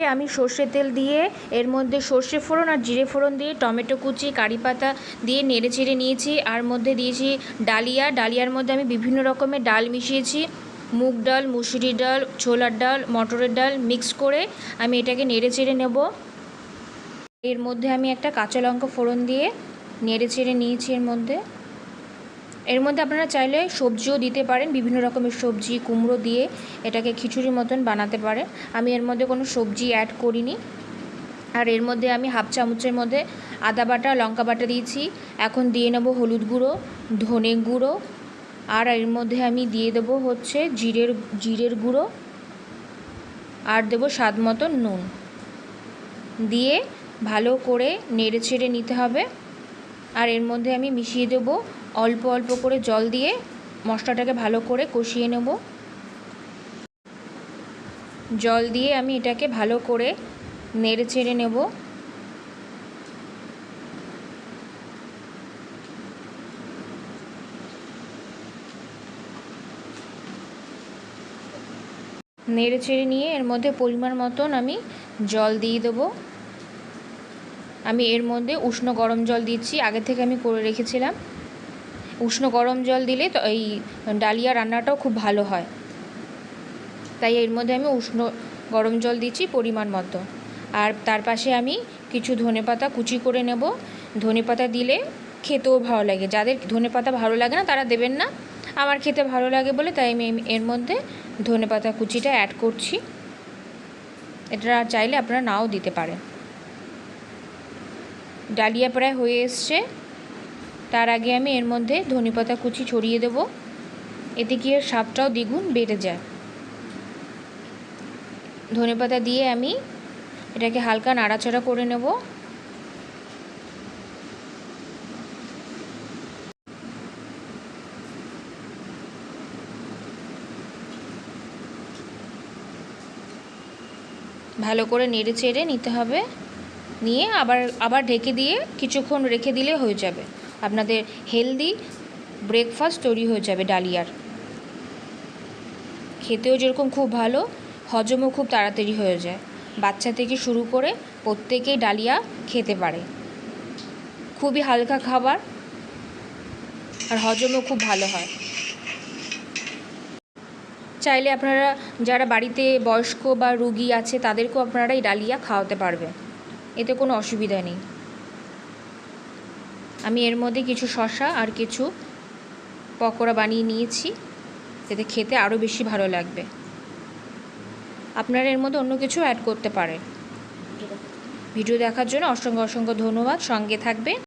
আমি সর্ষে তেল দিয়ে এর মধ্যে সর্ষে ফোড়ন আর জিরে ফোড়ন দিয়ে টমেটো কুচি, কারি পাতা দিয়ে নেড়ে চেড়ে নিয়েছি। আর মধ্যে দিয়েছি ডালিয়া। ডালিয়ার মধ্যে আমি বিভিন্ন রকমের ডাল মিশিয়েছি। মুগ ডাল, মুসুরি ডাল, ছোলার ডাল, মটরের ডাল মিক্স করে আমি এটাকে নেড়ে চেড়ে নেব। এর মধ্যে আমি একটা কাঁচা লঙ্কা ফোড়ন দিয়ে নেড়ে চেড়ে নিয়েছি এর মধ্যে। এর মধ্যে আপনারা চাইলে সবজিও দিতে পারেন, বিভিন্ন রকমের সবজি, কুমড়ো দিয়ে এটাকে খিচুড়ির মতন বানাতে পারেন। আমি এর মধ্যে কোনো সবজি অ্যাড করিনি। আর এর মধ্যে আমি হাফ চামচের মধ্যে আদা বাটা, লঙ্কা বাটা দিয়েছি। এখন দিয়ে নেব হলুদ গুঁড়ো, ধনে গুঁড়ো। আর এর মধ্যে আমি দিয়ে দেবো হচ্ছে জিরের জিরের গুঁড়ো। আর দেবো স্বাদ মতন নুন। দিয়ে ভালো করে নেড়ে ছেড়ে নিতে হবে। আর এর মধ্যে আমি মিশিয়ে দেবো অল্প অল্প করে জল দিয়ে মশলাটাকে ভালো করে কষিয়ে নেব। জল দিয়ে আমি এটাকে ভালো করে নেড়ে ছেড়ে নেব। নেড়ে ছেড়ে নিয়ে এর মধ্যে পরিমাণ মতন আমি জল দিয়ে দেবো। আমি এর মধ্যে উষ্ণ গরম জল দিচ্ছি, আগে থেকে আমি করে রেখেছিলাম। উষ্ণ গরম জল দিলে তো এই ডালিয়া রান্নাটাও খুব ভালো হয়। তাই এর মধ্যে আমি উষ্ণ গরম জল দিচ্ছি পরিমাণ মতো। আর তার পাশে আমি কিছু ধনেপাতা কুচি করে নেব। ধনেপাতা দিলে খেতেও ভালো লাগে। যাদের ধনেপাতা ভালো লাগে না, তারা দেবেন না। আমার খেতে ভালো লাগে বলে তাই আমি এর মধ্যে ধনেপাতা কুচিটা অ্যাড করছি। এটা চাইলে আপনারা নাও দিতে পারেন। ডালিয়া প্রায় হয়ে এসছে। তার আগে আমি এর মধ্যে ধনেপাতা কুচি ছড়িয়ে দেব। এতে কি স্বাদটাও দ্বিগুণ বেড়ে যায়। ধনেপাতা দিয়ে আমি এটাকে হালকা নাড়াচাড়া করে নেব। ভালো করে নেড়ে চেড়ে নিতে হবে। নিয়ে আবার আবার ঢেকে দিয়ে কিছুক্ষণ রেখে দিলে হয়ে যাবে। আপনাদের হেলদি ব্রেকফাস্ট তৈরি হয়ে যাবে ডালিয়ার। খেতেও যেরকম খুব ভালো, হজমও খুব তাড়াতাড়ি হয়ে যায়। বাচ্চা থেকে শুরু করে প্রত্যেকেই ডালিয়া খেতে পারে। খুবই হালকা খাবার আর হজমও খুব ভালো হয়। চাইলে আপনারা যারা বাড়িতে বয়স্ক বা রুগী আছে, তাদেরকেও আপনারা এই ডালিয়া খাওয়াতে পারবে এতে কোনো অসুবিধা নেই। আমি এর মধ্যে কিছু শশা আর কিছু পকোড়া বানিয়ে নিয়েছি। যাতে খেতে আরও বেশি ভালো লাগবে। আপনারা এর মধ্যে অন্য কিছু অ্যাড করতে পারেন। ভিডিও দেখার জন্য অসংখ্য অসংখ্য ধন্যবাদ। সঙ্গে থাকবে